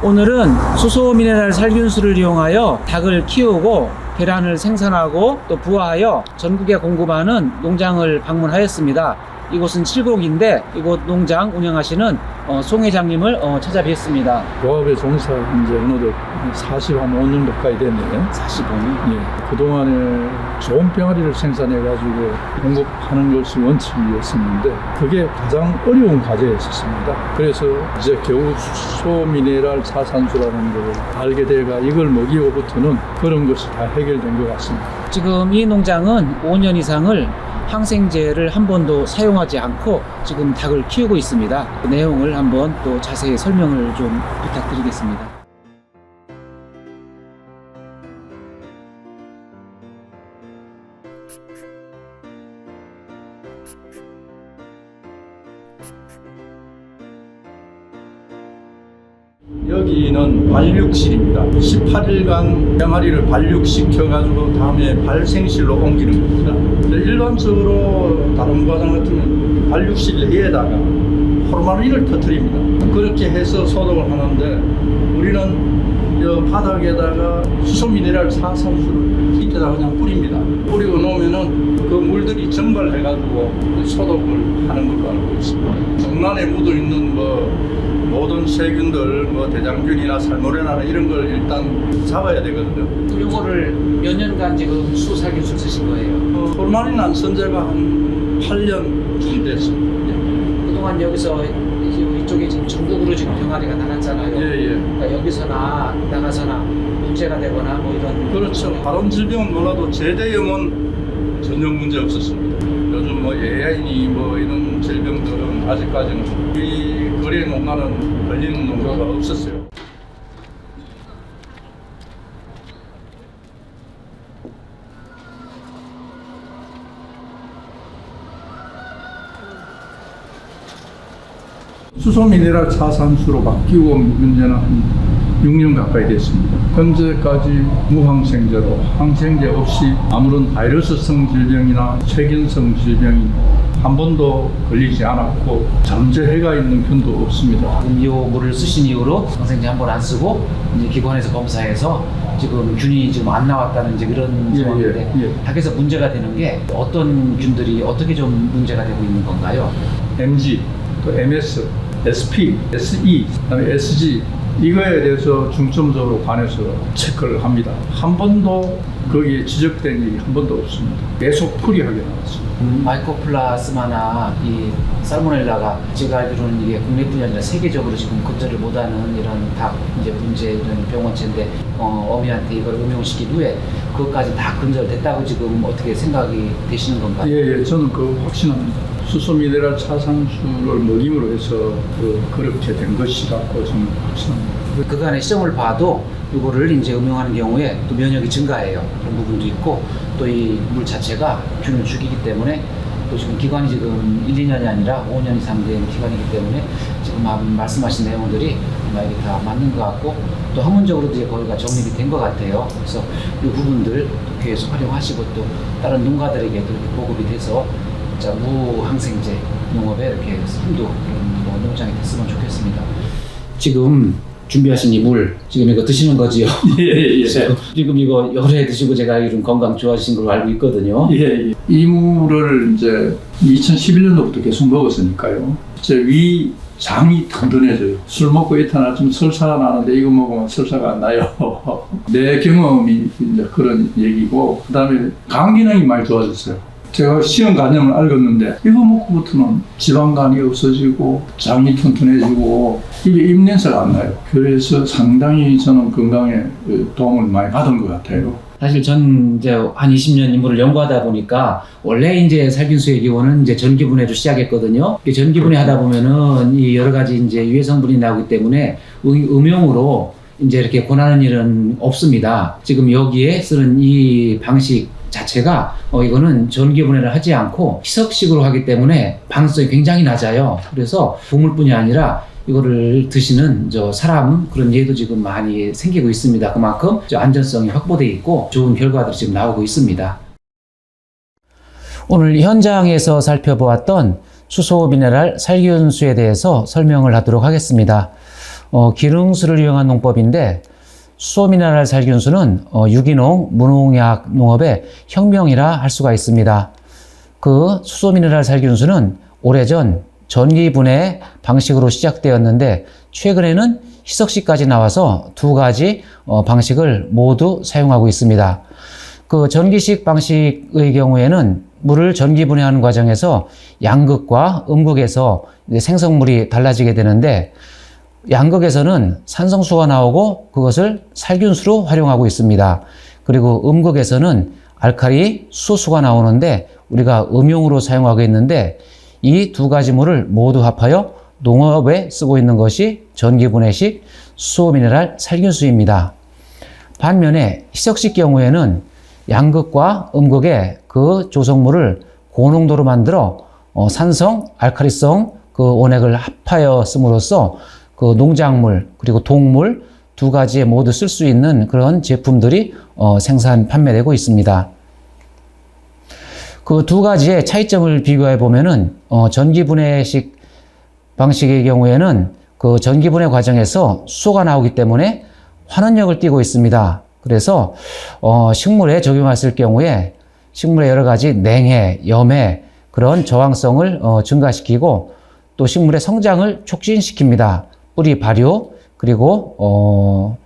오늘은 수소 미네랄 살균수를 이용하여 닭을 키우고 계란을 생산하고 또 부화하여 전국에 공급하는 농장을 방문하였습니다. 이곳은 칠곡인데 이곳 농장 운영하시는 어, 송 회장님을 어, 찾아뵙습니다. 조합의 종사 이제 어느덧 45년 가까이 됐네요. 45년. 예, 그동안에 좋은 병아리를 생산해가지고 공급하는 것이 원칙이었었는데 그게 가장 어려운 과제였었습니다. 그래서 이제 겨우 수소 미네랄 차산수라는 걸 알게 돼가 이걸 먹이고부터는 그런 것이 다 해결된 것 같습니다. 지금 이 농장은 5년 이상을 항생제를 한 번도 사용하지 않고 지금 닭을 키우고 있습니다. 그 내용을 한번 또 자세히 설명을 좀 부탁드리겠습니다. 18일간 병아리를 발육시켜가지고 다음에 발생실로 옮기는 겁니다. 일반적으로 다른 과장 같으면 발육실 내에다가 호르마린을 터뜨립니다. 그렇게 해서 소독을 하는데 우리는 이 바닥에다가 수소 미네랄 사산수를 밑에다 그냥 뿌립니다. 뿌리고 놓으면은 그 물들이 증발해가지고 소독을 하는 걸로 알고 있습니다. 정란에 묻어 있는 뭐 모든 세균들, 뭐 대장균이나 살모넬라나 이런 걸 일단 잡아야 되거든요. 이거를 몇 년간 지금 수살균수 쓰신 거예요? 어, 호르마린 안 쓴 지가 한 8년쯤 됐습니다. 그동안 여기서 전국으로 지금 병아리가 나갔잖아요. 예, 예. 그러니까 여기서나 나가서나 문제가 되거나 뭐 이런 그렇죠. 다른 질병은 몰라도 제대염은 전혀 문제 없었습니다. 요즘 뭐 AI니 뭐 이런 질병들은 아직까지는 이 거래 농가는 걸리는 농가가 없었어요. 수소 미네랄 차산수로 바뀌고 문제는 한 6년 가까이 됐습니다. 현재까지 무항생제로 항생제 없이 아무런 바이러스성 질병이나 세균성 질병이 한 번도 걸리지 않았고 잠재해가 있는 균도 없습니다. 지금 이 물을 쓰신 이후로 항생제 한 번 안 쓰고 이제 기관에서 검사해서 지금 균이 지금 안 나왔다는 이제 그런 예, 상황인데 예, 예. 닭에서 문제가 되는 게 어떤 균들이 어떻게 좀 문제가 되고 있는 건가요? MG, 또 MS, SP, SE, 그다음에 SG 이거에 대해서 중점적으로 관해서 체크를 합니다. 한 번도 거기에 지적된 일이 한 번도 없습니다. 계속 풀이하게 나왔습니다. 마이코플라스마나 이 살모넬라가 제가 알기로는 이게 국내뿐이 아니라 세계적으로 지금 급제를 못하는 이런 닭 이제 문제 이런 병원체인데 어, 어미한테 이걸 응용시킨 후에 그것까지 다 근절됐다고 지금 어떻게 생각이 되시는 건가요? 예, 예, 저는 그 확신합니다. 수소 미네랄 차산수를 먹임으로 해서 그, 그렇게 된 것이라고 저는 확신합니다. 그간의 시험을 봐도 이거를 이제 응용하는 경우에 또 면역이 증가해요. 그런 부분도 있고 또 이 물 자체가 균을 죽이기 때문에 또 지금 기간이 지금 1, 2년이 아니라 5년 이상 된 기간이기 때문에 지금 마- 말씀하신 내용들이 아마 이게 다 맞는 것 같고 또 학문적으로도 이제 거기가 정립이 된 것 같아요. 그래서 이 부분들 계속 활용하시고 또 다른 농가들에게도 이렇게 보급이 돼서 진짜 무항생제 농업에 이렇게 힘도 이런 뭐 농장이 됐으면 좋겠습니다. 지금 준비하신 이 물 지금 이거 드시는 거지요? 예, 예, 지금 이거 해 드시고 제가 이런 건강 좋아지신 걸로 알고 있거든요. 예, 예. 이 물을 이제 2011년도부터 계속 먹었으니까요. 제 위 장이 든든해져요. 술 먹고 이탈 좀 설사가 나는데 이거 먹으면 설사가 안 나요. 내 경험이 이제 그런 얘기고, 그 다음에 간 기능이 많이 좋아졌어요. 제가 시험 간염을 앓았는데 이거 먹고부터는 지방간이 없어지고 장이 튼튼해지고 입에 입냄새가 안 나요. 그래서 상당히 저는 건강에 도움을 많이 받은 것 같아요. 사실 전 이제 한 20년 인물을 연구하다 보니까 원래 이제 살균수의 기원은 이제 전기분해로 시작했거든요. 이 전기분해 하다 보면은 이 여러 가지 이제 유해 성분이 나오기 때문에 음- 음용으로 이제 이렇게 권하는 일은 없습니다. 지금 여기에 쓰는 이 방식 자체가 어 이거는 전기 분해를 하지 않고 희석식으로 하기 때문에 방수성이 굉장히 낮아요. 그래서 동물뿐이 아니라 이거를 드시는 저 사람 그런 예도 지금 많이 생기고 있습니다. 그만큼 저 안전성이 확보돼 있고 좋은 결과들이 지금 나오고 있습니다. 오늘 현장에서 살펴보았던 수소 미네랄 살균수에 대해서 설명을 하도록 하겠습니다. 어, 기능수를 이용한 농법인데 수소미네랄 살균수는 어, 유기농, 무농약 농업의 혁명이라 할 수가 있습니다. 그 수소미네랄 살균수는 오래전 전기분해 방식으로 시작되었는데 최근에는 희석식까지 나와서 두 가지 어, 방식을 모두 사용하고 있습니다. 그 전기식 방식의 경우에는 물을 전기 분해하는 과정에서 양극과 음극에서 생성물이 달라지게 되는데 양극에서는 산성수가 나오고 그것을 살균수로 활용하고 있습니다. 그리고 음극에서는 알칼리 수소수가 나오는데 우리가 음용으로 사용하고 있는데 이 두 가지 물을 모두 합하여 농업에 쓰고 있는 것이 전기분해식 수소미네랄 살균수입니다. 반면에 희석식 경우에는 양극과 음극의 그 조성물을 고농도로 만들어 어, 산성, 알칼리성 그 원액을 합하여 씀으로써 그 농작물 그리고 동물 두 가지에 모두 쓸 수 있는 그런 제품들이 어, 생산 판매되고 있습니다. 그 두 가지의 차이점을 비교해 보면은 어, 전기 분해식 방식의 경우에는 그 전기 분해 과정에서 수소가 나오기 때문에 환원력을 띠고 있습니다. 그래서 어, 식물에 적용했을 경우에 식물의 여러 가지 냉해, 염해 그런 저항성을 어, 증가시키고 또 식물의 성장을 촉진시킵니다. 뿌리 발효 그리고 어,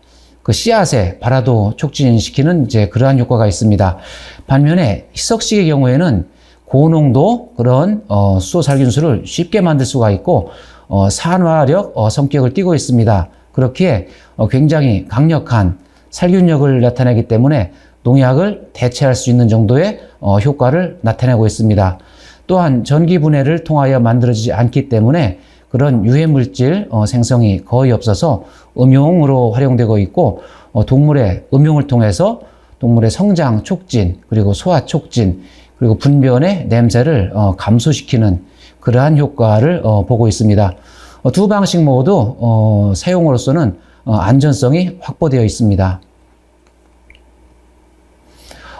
그 씨앗의 발화도 촉진시키는 이제 그러한 효과가 있습니다. 반면에 희석식의 경우에는 고농도 그런 어, 수소 살균수를 쉽게 만들 수가 있고 어, 산화력 어, 성격을 띠고 있습니다. 그렇기에 어, 굉장히 강력한 살균력을 나타내기 때문에 농약을 대체할 수 있는 정도의 어, 효과를 나타내고 있습니다. 또한 전기 분해를 통하여 만들어지지 않기 때문에 그런 유해 물질 어, 생성이 거의 없어서 음용으로 활용되고 있고 어, 동물의 음용을 통해서 동물의 성장 촉진 그리고 소화 촉진 그리고 분변의 냄새를 어, 감소시키는 그러한 효과를 어, 보고 있습니다. 어, 두 방식 모두 어, 사용으로서는 어, 안전성이 확보되어 있습니다.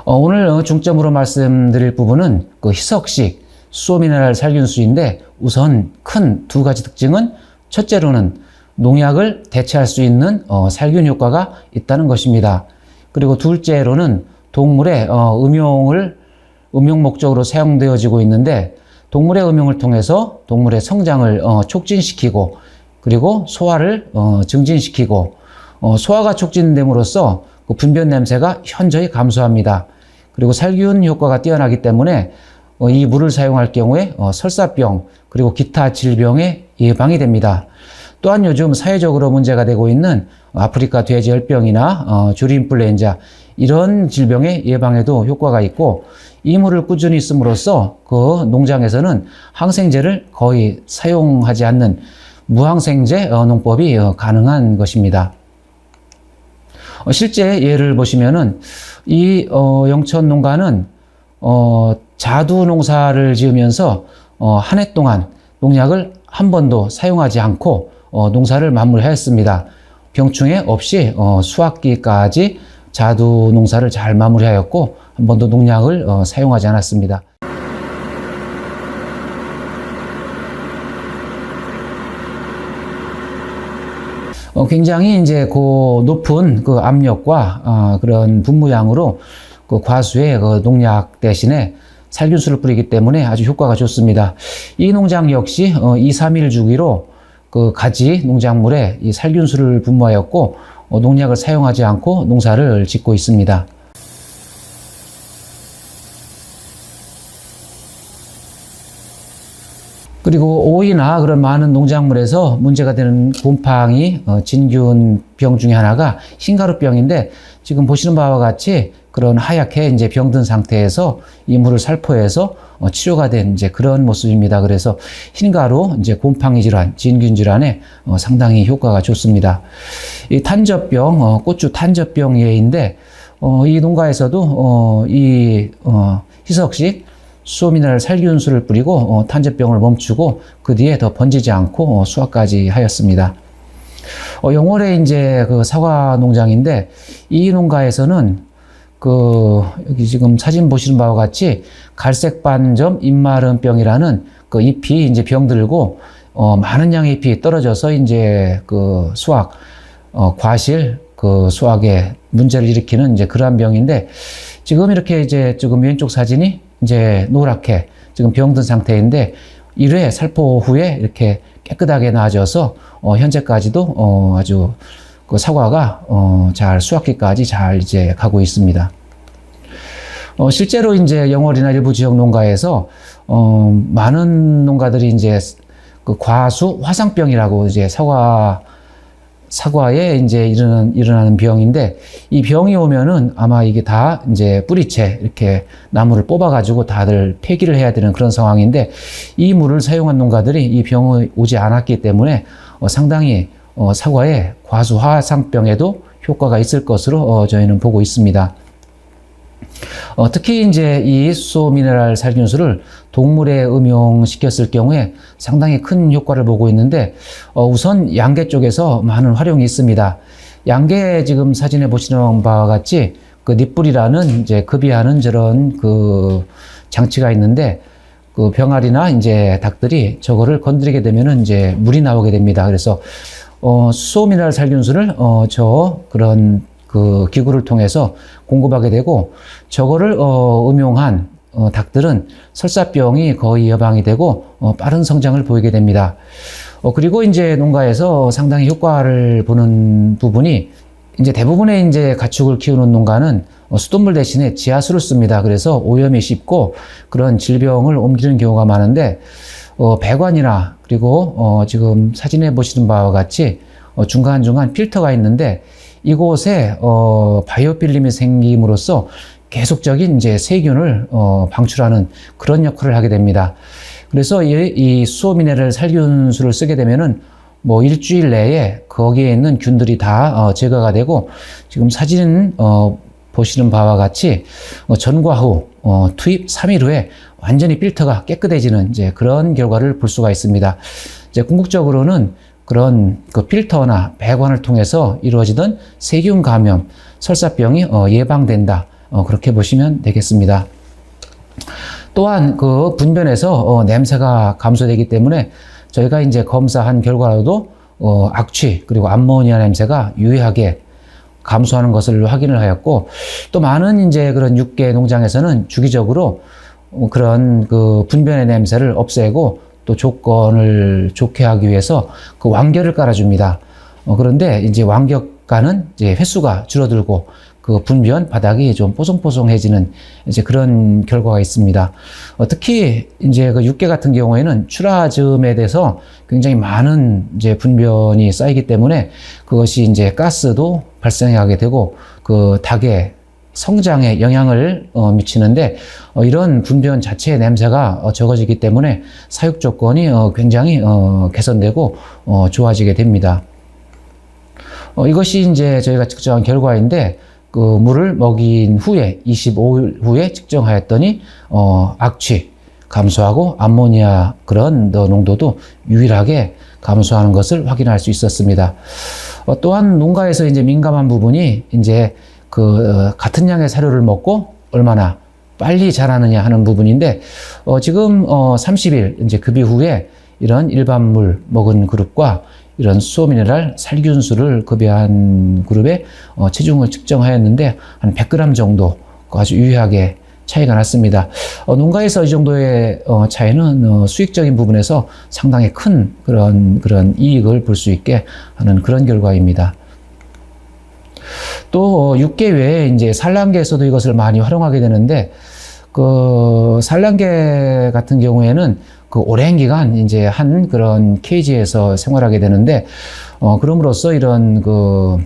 어, 오늘 어, 중점으로 말씀드릴 부분은 그 희석식 수소미네랄 살균수인데 우선 큰 두 가지 특징은 첫째로는 농약을 대체할 수 있는 어, 살균 효과가 있다는 것입니다. 그리고 둘째로는 동물의 어, 음용을 음용 목적으로 사용되어지고 있는데 동물의 음용을 통해서 동물의 성장을 어, 촉진시키고 그리고 소화를 어, 증진시키고 어, 소화가 촉진됨으로써 그 분변 냄새가 현저히 감소합니다. 그리고 살균 효과가 뛰어나기 때문에 어, 이 물을 사용할 경우에 어, 설사병 그리고 기타 질병에 예방이 됩니다. 또한 요즘 사회적으로 문제가 되고 있는 아프리카 돼지열병이나 어, 주리인플루엔자 이런 질병의 예방에도 효과가 있고 이 물을 꾸준히 씀으로써 그 농장에서는 항생제를 거의 사용하지 않는 무항생제 어, 농법이 어, 가능한 것입니다. 어, 실제 예를 보시면은 이 어, 영천 농가는 어, 자두 농사를 지으면서 어, 한 해 동안 농약을 한 번도 사용하지 않고 어, 농사를 마무리하였습니다. 병충해 없이 어, 수확기까지 자두 농사를 잘 마무리하였고 한 번도 농약을 어, 사용하지 않았습니다. 어, 굉장히 이제 그 높은 그 압력과 어, 그런 분무량으로 그 과수의 그 농약 대신에 살균수를 뿌리기 때문에 아주 효과가 좋습니다. 이 농장 역시 어, 2, 3일 주기로 그 가지 농작물에 이 살균수를 분무하였고 어, 농약을 사용하지 않고 농사를 짓고 있습니다. 그리고 오이나 그런 많은 농작물에서 문제가 되는 곰팡이, 어, 진균 병 중에 하나가 흰가루병인데 지금 보시는 바와 같이 그런 하얗게 이제 병든 상태에서 이 물을 살포해서 어, 치료가 된 이제 그런 모습입니다. 그래서 흰가루, 이제 곰팡이 질환, 진균 질환에 어, 상당히 효과가 좋습니다. 이 탄저병, 어, 고추 탄저병 예인데 어, 이 농가에서도 어, 이 어, 희석식 수소미네랄 살균수를 뿌리고 어, 탄저병을 멈추고 그 뒤에 더 번지지 않고 어, 수확까지 하였습니다. 어, 영월에 이제 그 사과 농장인데 이 농가에서는 그 여기 지금 사진 보시는 바와 같이 갈색 반점 입마름병이라는 그 잎이 이제 병들고 어, 많은 양의 잎이 떨어져서 이제 그 수확, 어, 과실, 그 수확에 문제를 일으키는 이제 그러한 병인데 지금 이렇게 이제 지금 왼쪽 사진이 이제 노랗게 지금 병든 상태인데 1회 살포 후에 이렇게 깨끗하게 나아져서 어, 현재까지도 어, 아주 그 사과가 어, 잘 수확기까지 잘 이제 가고 있습니다. 어, 실제로 이제 영월이나 일부 지역 농가에서 어, 많은 농가들이 이제 그 과수 화상병이라고 이제 사과 사과에 이제 일어나는, 일어나는 병인데 이 병이 오면은 아마 이게 다 이제 뿌리채 이렇게 나무를 뽑아가지고 다들 폐기를 해야 되는 그런 상황인데 이 물을 사용한 농가들이 이 병이 오지 않았기 때문에 어, 상당히 어, 사과의 과수 화상병에도 효과가 있을 것으로 어, 저희는 보고 있습니다. 어, 특히 이제 이 수소 미네랄 살균수를 동물에 응용시켰을 경우에 상당히 큰 효과를 보고 있는데 어, 우선 양계 쪽에서 많은 활용이 있습니다. 양계 지금 사진에 보시는 바와 같이 그 닛불이라는 이제 급이하는 저런 그 장치가 있는데 그 병아리나 이제 닭들이 저거를 건드리게 되면은 이제 물이 나오게 됩니다. 그래서 어, 수소 미네랄 살균수를 어, 저 그런 그 기구를 통해서 공급하게 되고 저거를 어, 음용한 어, 닭들은 설사병이 거의 예방이 되고 어, 빠른 성장을 보이게 됩니다. 어, 그리고 이제 농가에서 상당히 효과를 보는 부분이 이제 대부분의 이제 가축을 키우는 농가는 어, 수돗물 대신에 지하수를 씁니다. 그래서 오염이 쉽고 그런 질병을 옮기는 경우가 많은데 어, 배관이나 그리고 어, 지금 사진에 보시는 바와 같이 어, 중간중간 필터가 있는데 이곳에 어, 바이오필름이 생김으로써 계속적인 이제 세균을 어, 방출하는 그런 역할을 하게 됩니다. 그래서 이, 이 수소 미네랄 살균수를 쓰게 되면은 뭐 일주일 내에 거기에 있는 균들이 다 어, 제거가 되고 지금 사진 어, 보시는 바와 같이 어, 전과 후 어, 투입 3일 후에 완전히 필터가 깨끗해지는 이제 그런 결과를 볼 수가 있습니다. 이제 궁극적으로는 그런 그 필터나 배관을 통해서 이루어지던 세균 감염, 설사병이 어, 예방된다. 어, 그렇게 보시면 되겠습니다. 또한 그 분변에서 어, 냄새가 감소되기 때문에 저희가 이제 검사한 결과로도 어, 악취 그리고 암모니아 냄새가 유의하게 감소하는 것을 확인을 하였고 또 많은 이제 그런 육계 농장에서는 주기적으로 어, 그런 그 분변의 냄새를 없애고 또 조건을 좋게 하기 위해서 그 왕겨를 깔아줍니다. 어, 그런데 이제 왕겨가는 이제 횟수가 줄어들고 그 분변 바닥이 좀 뽀송뽀송해지는 이제 그런 결과가 있습니다. 어, 특히 이제 그 육계 같은 경우에는 출하점에 대해서 굉장히 많은 이제 분변이 쌓이기 때문에 그것이 이제 가스도 발생하게 되고 그 닭의 성장에 영향을 어, 미치는데 어, 이런 분변 자체의 냄새가 어, 적어지기 때문에 사육 조건이 어, 굉장히 어, 개선되고 어, 좋아지게 됩니다. 어, 이것이 이제 저희가 측정한 결과인데 그 물을 먹인 후에 25일 후에 측정하였더니 어, 악취 감소하고 암모니아 그런 더 농도도 유일하게 감소하는 것을 확인할 수 있었습니다. 어, 또한 농가에서 이제 민감한 부분이 이제 그 어, 같은 양의 사료를 먹고 얼마나 빨리 자라느냐 하는 부분인데 어, 지금 어, 30일 이제 급여 후에 이런 일반 물 먹은 그룹과 이런 수소 미네랄 살균수를 급여한 그룹의 어, 체중을 측정하였는데 한 100g 정도 아주 유의하게 차이가 났습니다. 어, 농가에서 이 정도의 어, 차이는 어, 수익적인 부분에서 상당히 큰 그런 그런 이익을 볼 수 있게 하는 그런 결과입니다. 또 어, 육계 외에 이제 산란계에서도 이것을 많이 활용하게 되는데 그 산란계 같은 경우에는 그 오랜 기간 이제 한 그런 케이지에서 생활하게 되는데 어 그럼으로써 이런 그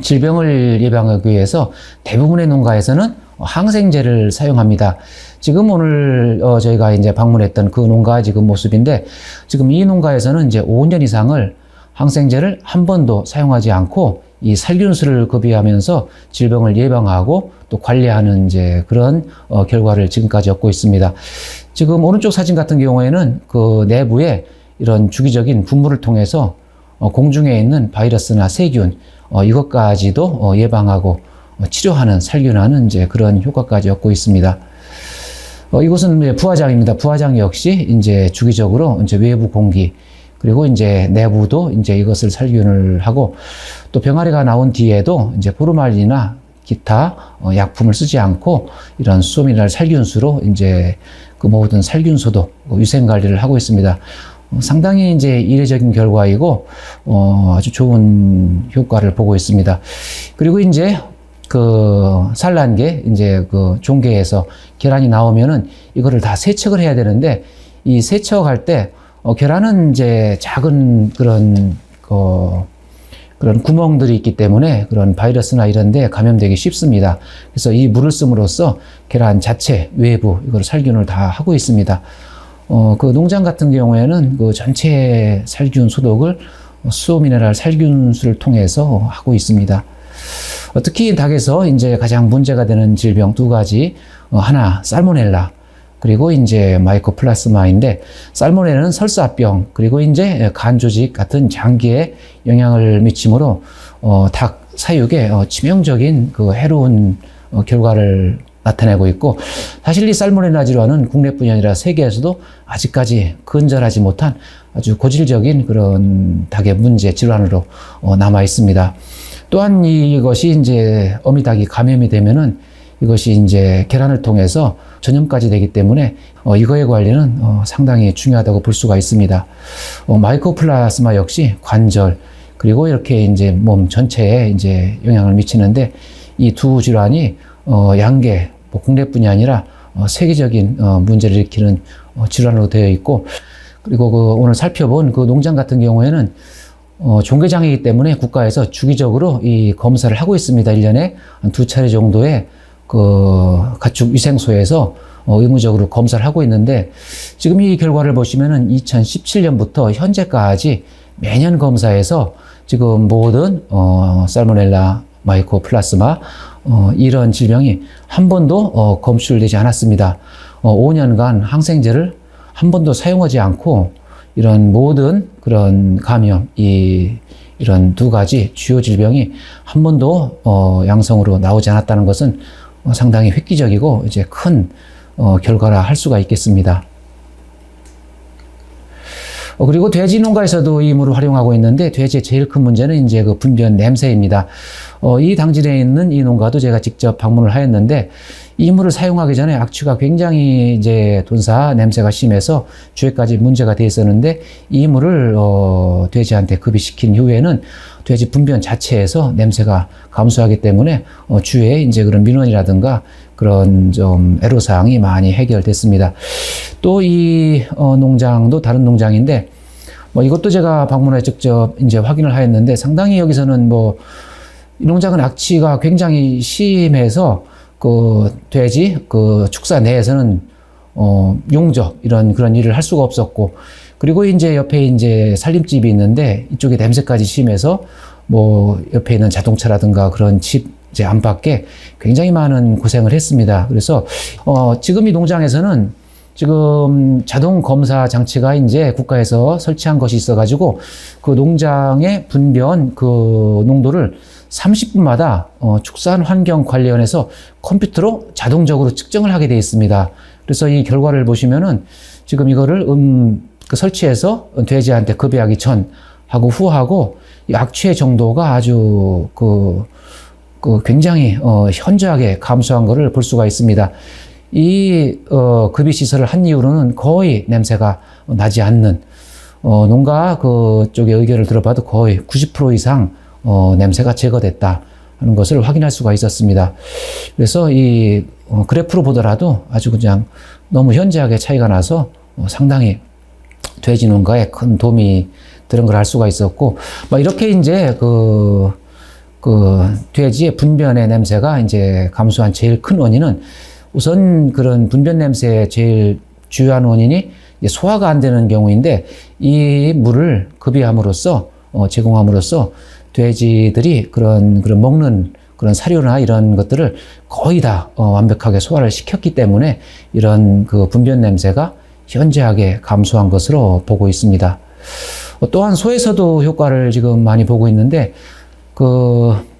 질병을 예방하기 위해서 대부분의 농가에서는 항생제를 사용합니다. 지금 오늘 어 저희가 이제 방문했던 그 농가 지금 모습인데 지금 이 농가에서는 이제 5년 이상을 항생제를 한 번도 사용하지 않고 이 살균수를 급여하면서 질병을 예방하고 또 관리하는 이제 그런 어, 결과를 지금까지 얻고 있습니다. 지금 오른쪽 사진 같은 경우에는 그 내부에 이런 주기적인 분무를 통해서 어, 공중에 있는 바이러스나 세균 어, 이것까지도 어, 예방하고 어, 치료하는 살균하는 이제 그런 효과까지 얻고 있습니다. 어, 이곳은 이제 부화장입니다. 부화장 역시 이제 주기적으로 이제 외부 공기 그리고 이제 내부도 이제 이것을 살균을 하고 또 병아리가 나온 뒤에도 이제 포르말린이나 기타 어, 약품을 쓰지 않고 이런 수소미네랄 살균수로 이제 그 모든 살균소도 위생 관리를 하고 있습니다. 어, 상당히 이제 이례적인 결과이고 어, 아주 좋은 효과를 보고 있습니다. 그리고 이제 그 산란계 이제 그 종계에서 계란이 나오면은 이거를 다 세척을 해야 되는데 이 세척할 때 어, 계란은 이제 작은 그런 그 그런 구멍들이 있기 때문에 그런 바이러스나 이런 데 감염되기 쉽습니다. 그래서 이 물을 씀으로써 계란 자체 외부 이걸 살균을 다 하고 있습니다. 어, 그 농장 같은 경우에는 그 전체 살균 소독을 수소 미네랄 살균수를 통해서 하고 있습니다. 어, 특히 닭에서 이제 가장 문제가 되는 질병 두 가지, 어, 하나 살모넬라, 그리고 이제 마이코플라스마인데 살모넬라는 설사병, 그리고 이제 간 조직 같은 장기에 영향을 미치므로 어, 닭 사육에 어, 치명적인 그 해로운 어, 결과를 나타내고 있고 사실 이 살모넬라 질환은 국내뿐이 아니라 세계에서도 아직까지 근절하지 못한 아주 고질적인 그런 닭의 문제 질환으로 어, 남아 있습니다. 또한 이것이 이제 어미 닭이 감염이 되면은 이것이 이제 계란을 통해서 전염까지 되기 때문에 어, 이거의 관리는 어, 상당히 중요하다고 볼 수가 있습니다. 어, 마이코플라스마 역시 관절 그리고 이렇게 이제 몸 전체에 이제 영향을 미치는데 이 두 질환이 어, 양계 뭐 국내뿐이 아니라 어, 세계적인 어, 문제를 일으키는 어, 질환으로 되어 있고 그리고 그 오늘 살펴본 그 농장 같은 경우에는 어, 종개장이기 때문에 국가에서 주기적으로 이 검사를 하고 있습니다. 1년에 한두 차례 정도의 그 가축 위생소에서 어, 의무적으로 검사를 하고 있는데 지금 이 결과를 보시면은 2017년부터 현재까지 매년 검사에서 지금 모든 어, 살모넬라 마이코플라스마 어, 이런 질병이 한 번도 어, 검출되지 않았습니다. 어, 5년간 항생제를 한 번도 사용하지 않고 이런 모든 그런 감염, 이 이런 두 가지 주요 질병이 한 번도 어, 양성으로 나오지 않았다는 것은 어, 상당히 획기적이고 이제 큰 어, 결과라 할 수가 있겠습니다. 어, 그리고 돼지 농가에서도 이 물을 활용하고 있는데 돼지의 제일 큰 문제는 이제 그 분변 냄새입니다. 어, 이 당진에 있는 이 농가도 제가 직접 방문을 하였는데 이 물을 사용하기 전에 악취가 굉장히 이제 돈사 냄새가 심해서 주에까지 문제가 돼 있었는데 이 물을 어, 돼지한테 급이시킨 이후에는 돼지 분변 자체에서 냄새가 감소하기 때문에 어, 주에 이제 그런 민원이라든가 그런 좀 애로사항이 많이 해결됐습니다. 또이 어, 농장도 다른 농장인데 뭐 이것도 제가 방문해 직접 이제 확인을 하였는데 상당히 여기서는 뭐이 농장은 악취가 굉장히 심해서 그 돼지 그 축사 내에서는 어 용접 이런 그런 일을 할 수가 없었고 그리고 이제 옆에 이제 살림집이 있는데 이쪽에 냄새까지 심해서 뭐 옆에 있는 자동차라든가 그런 집이 제 안팎에 굉장히 많은 고생을 했습니다. 그래서 어 지금 이 농장에서는 지금 자동 검사 장치가 이제 국가에서 설치한 것이 있어가지고 그 농장의 분변 그 농도를 30분마다 어, 축산 환경 관리원에서 컴퓨터로 자동적으로 측정을 하게 되어 있습니다. 그래서 이 결과를 보시면은 지금 이거를 음, 그 설치해서 돼지한테 급여하기 전 하고 후하고 이 악취의 정도가 아주 그, 그 굉장히 어, 현저하게 감소한 것을 볼 수가 있습니다. 이 어, 급여 시설을 한 이후로는 거의 냄새가 나지 않는 어, 농가 그쪽의 의견을 들어봐도 거의 90% 이상 어, 냄새가 제거됐다 하는 것을 확인할 수가 있었습니다. 그래서 이 어, 그래프로 보더라도 아주 그냥 너무 현저하게 차이가 나서 어, 상당히 돼지 농가에 큰 도움이 되는 걸 알 수가 있었고, 막 이렇게 이제 그, 그 돼지의 분변의 냄새가 이제 감소한 제일 큰 원인은 우선 그런 분변 냄새의 제일 주요한 원인이 소화가 안 되는 경우인데 이 물을 급여함으로써 어, 제공함으로써 돼지들이 그런 그런 먹는 그런 사료나 이런 것들을 거의 다 어, 완벽하게 소화를 시켰기 때문에 이런 그 분변 냄새가 현저하게 감소한 것으로 보고 있습니다. 어, 또한 소에서도 효과를 지금 많이 보고 있는데 그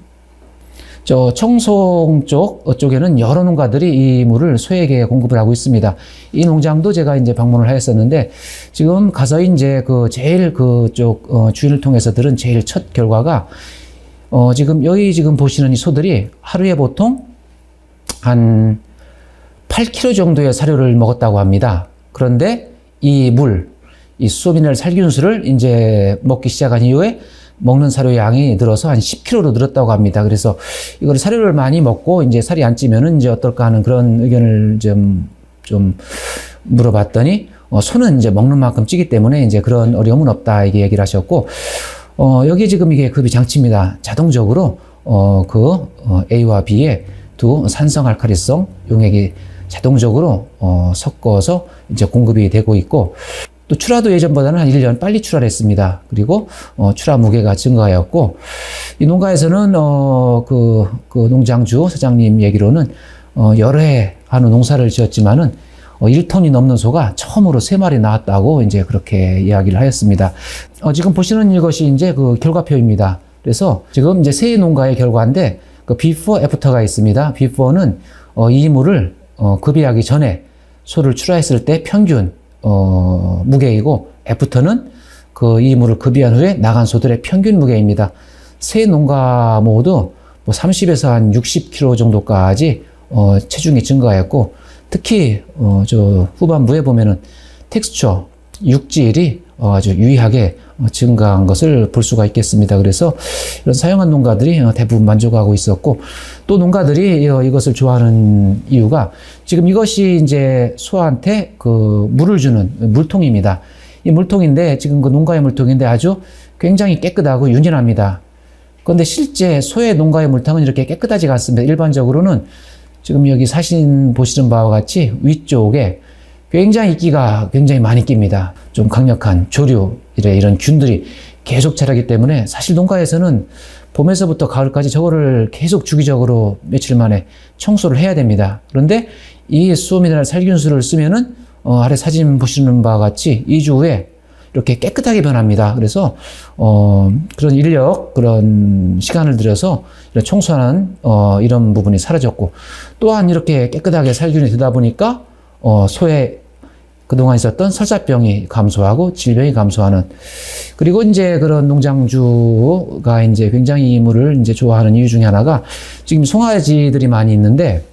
저 청송 쪽 어, 쪽에는 여러 농가들이 이 물을 소에게 공급을 하고 있습니다. 이 농장도 제가 이제 방문을 하였었는데 지금 가서 이제 그 제일 그쪽 어, 주인을 통해서 들은 제일 첫 결과가 어 지금 여기 지금 보시는 이 소들이 하루에 보통 한 8kg 정도의 사료를 먹었다고 합니다. 그런데 이 물, 이 수소미네랄 살균수를 이제 먹기 시작한 이후에 먹는 사료 양이 늘어서 한 10kg로 늘었다고 합니다. 그래서 이걸 사료를 많이 먹고 이제 살이 안 찌면은 이제 어떨까 하는 그런 의견을 좀, 좀 물어봤더니 어, 소는 이제 먹는 만큼 찌기 때문에 이제 그런 어려움은 없다 이게 얘기를 하셨고 어, 여기 지금 이게 급이 장치입니다. 자동적으로 어, 그 어, A와 B의 두 산성 알카리성 용액이 자동적으로 어, 섞어서 이제 공급이 되고 있고 또 출하도 예전보다는 한 1년 빨리 출하를 했습니다. 그리고 어, 출하 무게가 증가하였고 이 농가에서는 어, 그, 그 농장주 사장님 얘기로는 어, 여러 해 한후 농사를 지었지만은 어, 1톤이 넘는 소가 처음으로 3마리 나왔다고 이제 그렇게 이야기를 하였습니다. 어, 지금 보시는 이것이 이제 그 결과표입니다. 그래서 지금 이제 세 농가의 결과인데 그 비포 애프터가 있습니다. 비포는 어, 이 물을 어, 급여하기 전에 소를 출하했을 때 평균 어, 무게이고 애프터는 그 이 물을 급여한 후에 나간 소들의 평균 무게입니다. 세 농가 모두 뭐 30에서 한 60kg 정도까지 어, 체중이 증가했고 특히 어, 저 후반부에 보면은 텍스처 육질이 어, 아주 유의하게 어, 증가한 것을 볼 수가 있겠습니다. 그래서 이런 사용한 농가들이 어, 대부분 만족하고 있었고 또 농가들이 어, 이것을 좋아하는 이유가 지금 이것이 이제 소한테 그 물을 주는 물통입니다. 이 물통인데 지금 그 농가의 물통인데 아주 굉장히 깨끗하고 윤연합니다. 그런데 실제 소의 농가의 물통은 이렇게 깨끗하지가 않습니다. 일반적으로는 지금 여기 사진 보시는 바와 같이 위쪽에 굉장히 이끼가 굉장히 많이 낍니다. 좀 강력한 조류, 이런 균들이 계속 자라기 때문에 사실 농가에서는 봄에서부터 가을까지 저거를 계속 주기적으로 며칠 만에 청소를 해야 됩니다. 그런데 이 수미네랄 살균수를 쓰면은 어, 아래 사진 보시는 바와 같이 2주 후에 이렇게 깨끗하게 변합니다. 그래서 어, 그런 인력, 그런 시간을 들여서 이런 청소하는 어, 이런 부분이 사라졌고 또한 이렇게 깨끗하게 살균이 되다 보니까 어, 소의 그동안 있었던 설사병이 감소하고 질병이 감소하는 그리고 이제 그런 농장주가 이제 굉장히 이 물을 이제 좋아하는 이유 중에 하나가 지금 송아지들이 많이 있는데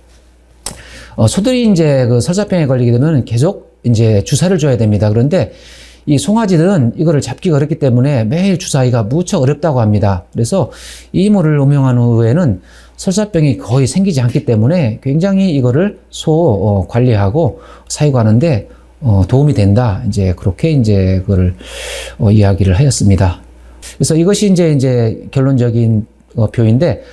어, 소들이 이제 그 설사병에 걸리게 되면 계속 이제 주사를 줘야 됩니다. 그런데 이 송아지들은 이거를 잡기가 어렵기 때문에 매일 주사하기가 무척 어렵다고 합니다. 그래서 이 물을 음용한 후에는 설사병이 거의 생기지 않기 때문에 굉장히 이거를 소 어, 관리하고 사육하는데 어, 도움이 된다. 이제 그렇게 이제 그걸 어, 이야기를 하였습니다. 그래서 이것이 이제 이제 결론적인 어, 표인데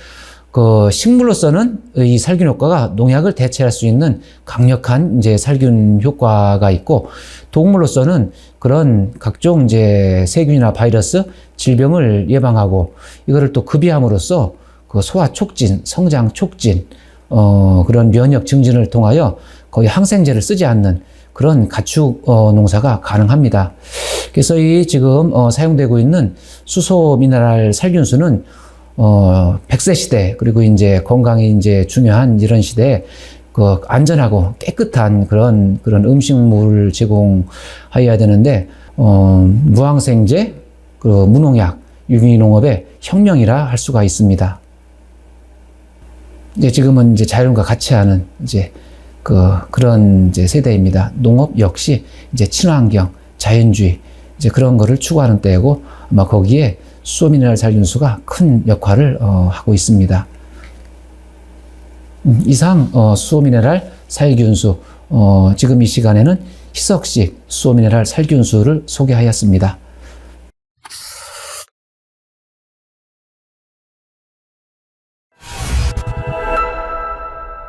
그 식물로서는 이 살균 효과가 농약을 대체할 수 있는 강력한 이제 살균 효과가 있고 동물로서는 그런 각종 이제 세균이나 바이러스 질병을 예방하고 이거를 또 급여함으로써 그 소화 촉진, 성장 촉진, 어, 그런 면역 증진을 통하여 거의 항생제를 쓰지 않는 그런 가축 어, 농사가 가능합니다. 그래서 이 지금 어, 사용되고 있는 수소 미네랄 살균수는 어, 100세 시대, 그리고 이제 건강이 이제 중요한 이런 시대에 그 안전하고 깨끗한 그런, 그런 음식물을 제공하여야 되는데, 어, 무항생제, 그 무농약, 유기농업의 혁명이라 할 수가 있습니다. 이제 지금은 이제 자연과 같이 하는 이제 그, 그런 이제 세대입니다. 농업 역시 이제 친환경, 자연주의, 이제 그런 거를 추구하는 때고 아마 거기에 수소미네랄 살균수가 큰 역할을 어, 하고 있습니다. 음, 이상 어, 수소미네랄 살균수 어, 지금 이 시간에는 희석식 수소미네랄 살균수를 소개하였습니다.